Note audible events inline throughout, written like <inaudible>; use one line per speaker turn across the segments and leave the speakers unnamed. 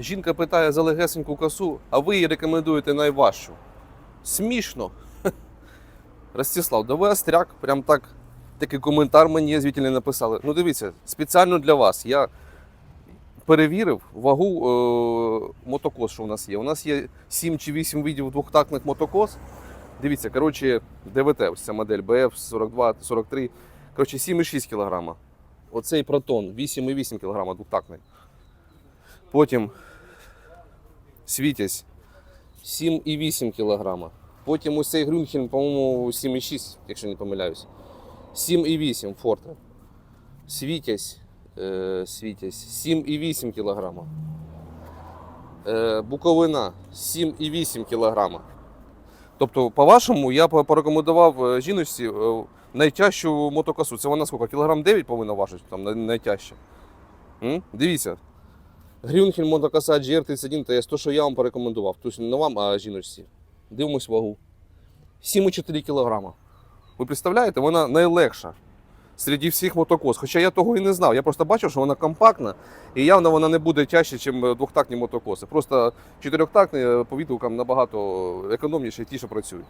Жінка питає за легесеньку косу, а ви їй рекомендуєте найважчу. Смішно. <laughs> Ростислав, да ви остряк, прям так такий коментар мені звітельний написали. Ну дивіться, спеціально для вас. Я перевірив вагу е, мотокос, що у нас є. У нас є 7 чи 8 видів двохтактних мотокос. Дивіться, коротше, ДВТ, ось ця модель BF 42, 43. Коротше, 7,6 кг. Оцей протон 8,8 кг двохтактний. Потім Світязь 7,8 кг. Потім ось цей Грюнхен, по-моєму, 7,6, якщо не помиляюсь. 7,8 Форте. Світязь, е, Світязь 7,8 кг. Е, Буковина 7,8 кг. Тобто, по-вашому, я порекомендував е, жіночці е, найтяжчу мотокосу. Це вона скільки? Кілограм 9 повинна важити, там най- найтяжче. М? Дивіться. Грюнхель мотокоса GR31 TS, то, що я вам порекомендував. Тобто не вам, а жіночці. Дивимось вагу. 7,4 кг. Ви представляєте, вона найлегша серед всіх мотокос. Хоча я того і не знав. Я просто бачив, що вона компактна і явно вона не буде тяжче, ніж двохтактні мотокоси. Просто чотирьохтактні е, по відгукам набагато економніші, ті, що працюють.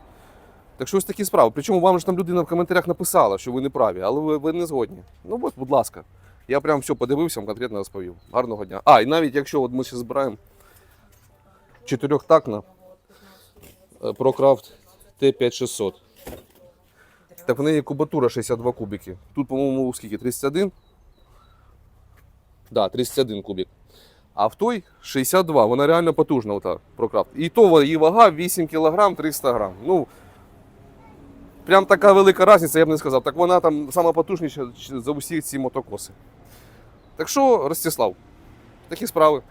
Так що ось такі справи. Причому вам ж там людина в коментарях написала, що ви не праві, але ви, ви не згодні. Ну от, будь ласка. Я прям все подивився, конкретно розповів. Гарного дня. А, і навіть якщо от ми ще збираємо чотирьохтактна е, ProCraft T5600. Так в неї кубатура 62 кубики. Тут, по-моєму, скільки? 31? Да, 31 кубик. А в той 62. Вона реально потужна, ота ProCraft. І то її вага 8 кг 300 грам. Ну, прям така велика різниця, я б не сказав. Так вона там сама потужніша за усі ці мотокоси. Так що, Ростислав, такі справи.